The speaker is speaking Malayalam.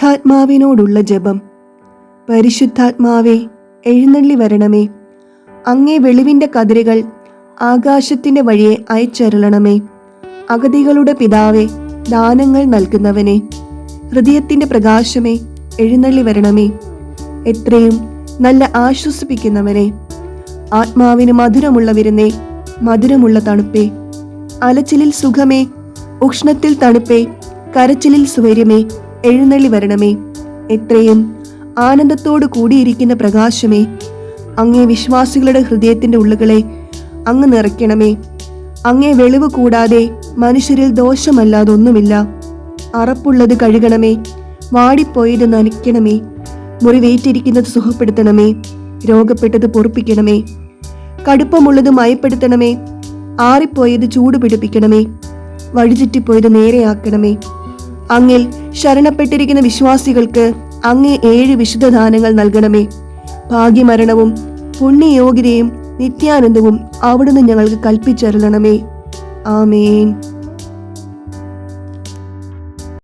പരിശുദ്ധാത്മാവിനോടുള്ള ജപം. പരിശുദ്ധാത്മാവേ എഴുന്നള്ളി വരണമേ. അങ്ങേ വെളിവിന്റെ കതിരുകൾ ആകാശത്തിന്റെ വഴിയെ അയച്ചരളണമേ. അഗതികളുടെ പിതാവേ ദാനങ്ങൾ നൽകുന്നവനെ. ഹൃദയത്തിന്റെ പ്രകാശമേ എഴുന്നള്ളി വരണമേ. എത്രയും നല്ല ആശ്വസിപ്പിക്കുന്നവനെ. ആത്മാവിന് മധുരമുള്ള വിരുന്നേ മധുരമുള്ള തണുപ്പേ. അലച്ചിലിൽ സുഖമേ ഉഷ്ണത്തിൽ തണുപ്പേ കരച്ചിലിൽ സ്വൈര്യമേ. എഴുന്നള്ളി വരണമേ. എത്രയും ആനന്ദത്തോടു കൂടിയിരിക്കുന്ന പ്രകാശമേ അങ്ങേ വിശ്വാസികളുടെ ഹൃദയത്തിന്റെ ഉള്ളുകളെ അങ്ങ് നിറയ്ക്കണമേ. അങ്ങേ വെളിവ് കൂടാതെ മനുഷ്യരിൽ ദോഷമല്ലാതൊന്നുമില്ല അറപ്പുള്ളത് കഴുകണമേ വാടിപ്പോയത് നനയ്ക്കണമേ. മുറിവേറ്റിരിക്കുന്നത് സുഖപ്പെടുത്തണമേ രോഗപ്പെട്ടത് പൊറുപ്പിക്കണമേ. കടുപ്പമുള്ളത് മയപ്പെടുത്തണമേ ആറിപ്പോയത് ചൂട് പിടിപ്പിക്കണമേ വഴിചുറ്റിപ്പോയത് നേരെയാക്കണമേ. അങ്ങിൽ ശരണപ്പെട്ടിരിക്കുന്ന വിശ്വാസികൾക്ക് അങ്ങേ ഏഴ് വിശുദ്ധ ദാനങ്ങൾ നൽകണമേ. ഭാഗ്യമരണവും പുണ്യയോഗ്യതയും നിത്യാനന്ദവും അവിടുന്ന് ഞങ്ങൾക്ക് കൽപ്പിച്ചരുളണമേ. ആമേൻ.